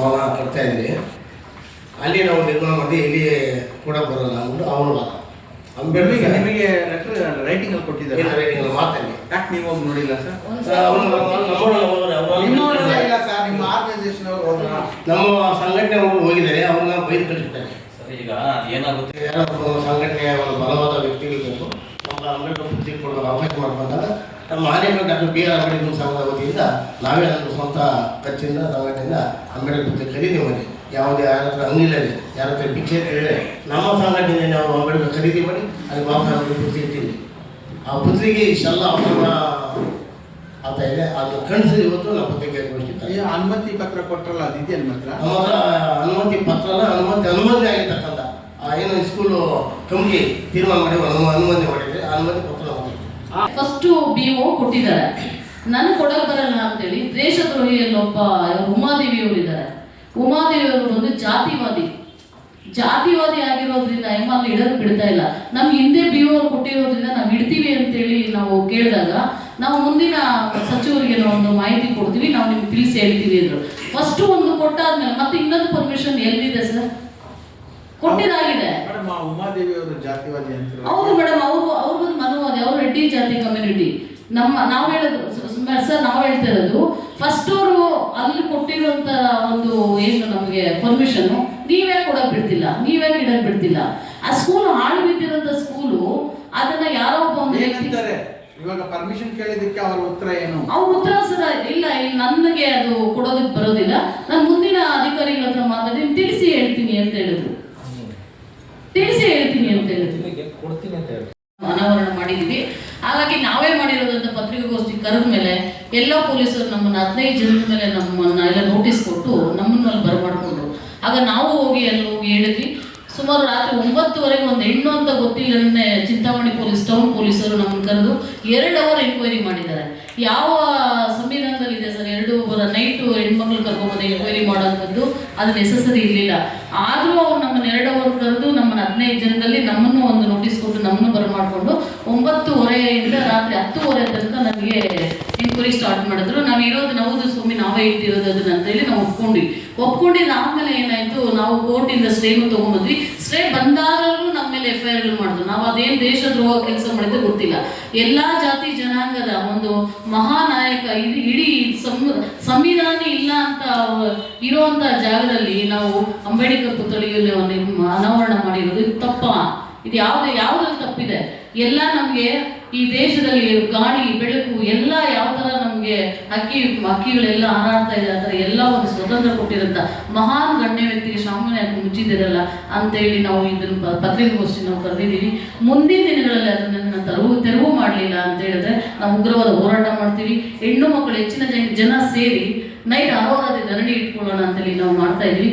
ಭವನ ಕಟ್ತಾ ಇದ್ದೀನಿ ಅಲ್ಲಿ ನಾವು ನಿರ್ಮಾಣ ಮಾಡಿ ಇಲ್ಲಿ ಕೂಡ ಬರೋಲ್ಲ. ಅಂದ್ಬಿಟ್ಟು ಅವನು ಅವನು ನಿಮಗೆ ಅಂಬೇಡ್ಕರ್ ನಿಮಗೆ ರೈಟಿಂಗ್ ಅಲ್ಲಿ ಕೊಟ್ಟಿದ್ದಾರೆ? ಇಲ್ಲ ಅಲ್ಲಿ ಮಾತಲ್ಲಿ ಯಾಕೆ ನೀವು ಹೋಗಿ ನೋಡಿಲ್ಲ ಸರ್? ನಿಮ್ಮ ಆರ್ಗನೈಸೇಷನ್ ಅವರು ನಮ್ಮ ಸಂಘಟನೆ ಅವರು ಹೋಗಿದ್ದಾರೆ. ಅವ್ರನ್ನ ಬೈದು ಕಳಿಸ್ತಾರೆ. ಸರ್ ಈಗ ಏನಾಗುತ್ತೆ? ಯಾರಾದ್ರೂ ಸಂಘಟನೆಯ ಒಂದು ಬಲವಾದ ವ್ಯಕ್ತಿಗಳು ನಮ್ಮ ಅಂಬೇಡ್ಕರ್ ಪುಸ್ತಕ ಕೊಡುವ ಅವಕಾಶ ಮಾಡ್ಕೊಂಡಾಗ ನಮ್ಮ ಆನೆಗಳು ಡಾಕ್ಟರ್ ಬಿ ಆರ್ ಅಂಬೇಡ್ಕರ್ ಸಂಘದ ವತಿಯಿಂದ ನಾವೇ ಅದನ್ನು ಸ್ವಂತ ಖರ್ಚಿಂದ ಸಂಘಟನೆಯಿಂದ ಅಂಬೇಡ್ಕರ್ ಪುಸ್ತಕ ಖರೀದಿ ಮಾಡಿ ಯಾವುದೇ ಯಾರ ಹತ್ರ ಅಂಗಿಲ್ಲ ಇದೆ ಯಾರ ಹತ್ರ ಭಿಕ್ಷೆ ಕೇಳಿದ್ರೆ ನಮ್ಮ ಸಂಘಟನೆಯಿಂದ ನಾವು ಅಂಬೇಡ್ಕರ್ ಖರೀದಿ ಮಾಡಿ ಅಲ್ಲಿ ಬಾಬಾ ಸಾಹೇಬ್ ಪುಸ್ತಕ ಇಟ್ಟಿದ್ವಿ ಆ ಪುಸ್ತಕಿಗೆ ಇಷ್ಟೆಲ್ಲ ಅವಸರ ಆಗ್ತಾ ಇದೆ. ಅದು ಕಣಿಸಿ ಇವತ್ತು ನಾವು ಪತ್ರಿಕೆ ಅನುಮತಿ ಪತ್ರ ಕೊಟ್ಟರಲ್ಲ ಅದು ಇದೆಯಲ್ಲ ಮಾತ್ರ? ನಮ್ಮ ಹತ್ರ ಅನುಮತಿ ಪತ್ರನ ಅನುಮತಿ ಅನುಮತಿ ಆಗಿರ್ತಕ್ಕಂಥ ಆ ಏನು ಸ್ಕೂಲು ಕಮಿಟಿ ತೀರ್ಮಾನ ಮಾಡಿ ಅನುಮತಿ ಮಾಡಿದ್ರೆ ಅನುಮತಿ ಪತ್ರ ಫಸ್ಟ್ ಬಿ ಓ ಕೊಟ್ಟಿದ್ದಾರೆ. ನನಗೆ ಕೊಡಲು ಬರಲ್ಲ ಅಂತೇಳಿ ದೇಶದ್ರೋಹಿಯಲ್ಲಿ ಒಬ್ಬ ಉಮಾದೇವಿ ಅವರು ಇದ್ದಾರೆ ಉಮಾದೇವಿ ಅವರು ಬಂದು ಜಾತಿವಾದಿ. ಜಾತಿವಾದಿ ಆಗಿರೋದ್ರಿಂದ ಹೆಮ್ಮಲ್ಲಿ ಇಡೋದು ಬಿಡ್ತಾ ಇಲ್ಲ. ನಮ್ ಹಿಂದೆ ಬಿ ಓ ಕೊಟ್ಟಿರೋದ್ರಿಂದ ನಾವು ಇಡ್ತೀವಿ ಅಂತೇಳಿ ನಾವು ಕೇಳಿದಾಗ ನಾವು ಮುಂದಿನ ಸಚಿವರಿಗೆ ಒಂದು ಮಾಹಿತಿ ಕೊಡ್ತೀವಿ, ನಾವು ನಿಮ್ಗೆ ತಿಳಿಸಿ ಹೇಳ್ತೀವಿ ಅಂದ್ರು. ಫಸ್ಟ್ ಒಂದು ಕೊಟ್ಟಾದ್ಮೇಲೆ ಮತ್ತೆ ಇನ್ನೊಂದು ಪರ್ಮಿಷನ್ ಎಲ್ಲಿದೆ ಸರ್? ಕೊಟ್ಟಿದ್ದಾಗಿದೆ ಮೇಡಮ್ ಆ ಉಮಾದೇವಿ ಅವರು ಜಾತಿವಾದಿ ಅಂತ ಹೌದು ಮೇಡಮ್ ಅವರು ಅವ್ರು ಬಂದು ಮನುವಾದಿ ಅವ್ರು ರೆಡ್ಡಿ ಜಾತಿ ಕಮ್ಯುನಿಟಿ ನಮ್ಮ ನಾವು ಹೇಳೋದು ಸರ್ ನಾವು ಹೇಳ್ತಾ ಇರೋದು ಫಸ್ಟ್ ಅವರು ಅಲ್ಲಿ ಕೊಟ್ಟಿರುವಂತ ಒಂದು ಏನು ನಮಗೆ ಪರ್ಮಿಷನ್ ನೀವೇ ಕೊಡಕ್ ಬಿಡ್ತಿಲ್ಲ ನೀವೇ ಇಡಕ್ ಬಿಡ್ತಿಲ್ಲ. ಆ ಸ್ಕೂಲ್ ಹಾಳು ಬಿದ್ದಿರೋಂಥ ಸ್ಕೂಲು ಅದನ್ನ ಯಾರೋ ಒಬ್ಬ ಇವಾಗ ಪರ್ಮಿಷನ್ ಕೇಳಿದಕ್ಕೆ ಅವರ ಉತ್ತರ ಏನು? ಅವ್ರ ಉತ್ತರ ಸರ್ ಇಲ್ಲ ಇಲ್ಲಿ ನನಗೆ ಅದು ಕೊಡೋದಕ್ಕೆ ಬರೋದಿಲ್ಲ. ನಾನು ಮುಂದಿನ ಅಧಿಕಾರಿಗಳ ಹತ್ರ ಮಾತಾಡಿ ತಿಳಿಸಿ ಹೇಳ್ತೀನಿ ಅಂತ ಹೇಳಿದ್ರು ತಿಳಿಸಿ ಹೇಳ್ತೀನಿ ಅಂತ ಹೇಳಿದ್ರು ನಿಮಗೆ ಕೊಡ್ತೀನಿ ಅಂತ ಹೇಳಿ ಅನಾವರಣ ಮಾಡಿದ್ವಿ ಹಾಗಾಗಿ ನಾವೇ ಮಾಡಿರೋದಂತ ಪತ್ರಿಕಾಗೋಷ್ಠಿ ಕರೆದ ಮೇಲೆ ಎಲ್ಲ ಪೊಲೀಸರು ನಮ್ಮನ್ನ ಹದಿನೈದು ಜನರ ಮೇಲೆ ನಮ್ಮನ್ನ ಎಲ್ಲ ನೋಟಿಸ್ ಕೊಟ್ಟು ನಮ್ಮನ್ನ ಅಲ್ಲಿ ಬರಮಾಡ್ಕೊಂಡ್ರು ಆಗ ನಾವು ಹೋಗಿ ಅಲ್ಲಿ ಹೋಗಿ ಹೇಳಿದ್ವಿ. ಸುಮಾರು ರಾತ್ರಿ ಒಂಬತ್ತುವರೆಗೆ ಒಂದು ಹೆಣ್ಣು ಅಂತ ಗೊತ್ತಿಲ್ಲದೇ ಚಿಂತಾಮಣಿ ಪೊಲೀಸ್ ಟೌನ್ ಪೊಲೀಸರು ನಮ್ಮನ್ನು ಕರೆದು ಎರಡು ಅವರ್ ಎನ್ಕ್ವೈರಿ ಮಾಡಿದ್ದಾರೆ. ಯಾವ ಕರ್ಕೊಂಡ್ಬಂದು ಮಾಡುವಂಥದ್ದು ಅದು ನೆಸಸರಿ ಇರಲಿಲ್ಲ. ಆದರೂ ಅವರು ನಮ್ಮ ನೆರಡವರು ಕರೆದು ನಮ್ಮನ್ನು ಹದಿನೈದು ಜನದಲ್ಲಿ ನಮ್ಮನ್ನು ಒಂದು ನೋಟಿಸ್ ಕೊಟ್ಟು ನಮ್ಮನ್ನು ಬರಮಾಡಿಕೊಂಡು ಒಂಬತ್ತುವರೆಯಿಂದ ರಾತ್ರಿ ಹತ್ತುವರೆ ತನಕ ನನಗೆ ಸ್ಟಾರ್ಟ್ ಮಾಡಿದ್ರು. ನಾವು ಇರೋದು, ನಾವು ಸ್ವಾಮಿ ನಾವೇ ಇಟ್ಟಿರೋದು ಅದನ್ನ ಅಂತ ಹೇಳಿ ನಾವು ಒಪ್ಕೊಂಡ್ವಿ. ಒಪ್ಕೊಂಡಿದ್ದ ಆಮೇಲೆ ಏನಾಯ್ತು, ನಾವು ಕೋರ್ಟಿಂದ ಸ್ಟೇನು ತಗೊಂಡ್ಬಂದ್ವಿ ಸ್ಟೇ ಬಂದಾಗಲೂ ನಮ್ಮ ಮೇಲೆ ಎಫ್ ಐ ಆರ್ ಮಾಡಿದ್ರು. ನಾವು ಅದೇನು ದೇಶದ್ರೋಹ ಕೆಲಸ ಮಾಡಿದ್ರೆ ಗೊತ್ತಿಲ್ಲ. ಎಲ್ಲಾ ಜಾತಿ ಜನಾಂಗದ ಒಂದು ಮಹಾನಾಯಕ ಇಡೀ ಇಡೀ ಸಂವಿಧಾನ ಇಲ್ಲ ಅಂತ ಇರುವಂತ ಜಾಗದಲ್ಲಿ ನಾವು ಅಂಬೇಡ್ಕರ್ ಪುತ್ಥಳಿಯಲ್ಲಿ ಅನಾವರಣ ಮಾಡಿರೋದು ತಪ್ಪ. ಇದು ಯಾವ್ದು ಯಾವ್ದ್ರಲ್ಲಿ ತಪ್ಪಿದೆ? ಎಲ್ಲ ನಮಗೆ ಈ ದೇಶದಲ್ಲಿ ಗಾಳಿ, ಬೆಳಕು, ಎಲ್ಲ ಯಾವ ಥರ ನಮಗೆ ಅಕ್ಕಿ, ಅಕ್ಕಿಗಳೆಲ್ಲ ಹಾರಾಡ್ತಾ ಇದೆ ಥರ ಎಲ್ಲ ಒಂದು ಸ್ವತಂತ್ರ ಕೊಟ್ಟಿರುತ್ತ. ಮಹಾನ್ ಗಣ್ಯ ವ್ಯಕ್ತಿಗೆ ಸಾಮಾನ್ಯ ಮುಚ್ಚಿದ್ದಿರಲ್ಲ ಮುಚ್ಚಿದಿರಲ್ಲ ಅಂತೇಳಿ ನಾವು ಇದನ್ನು ಪತ್ರಿಕೆಗೋಷ್ಠಿ ನಾವು ಕರೆದಿದ್ದೀವಿ. ಮುಂದಿನ ದಿನಗಳಲ್ಲಿ ಅದನ್ನು ತೆರವು ತೆರವು ಮಾಡಲಿಲ್ಲ ಅಂತ ಹೇಳಿದ್ರೆ ನಾವು ಉಗ್ರವಾದ ಹೋರಾಟ ಮಾಡ್ತೀವಿ. ಹೆಣ್ಣು ಮಕ್ಕಳು ಹೆಚ್ಚಿನ ಜನ ಜನ ಸೇರಿ ನೈಟ್ ಅರೋರಾದ ಧರಣಿ ಇಟ್ಕೊಳ್ಳೋಣ ಅಂತೇಳಿ ನಾವು ಮಾಡ್ತಾ ಇದ್ವಿ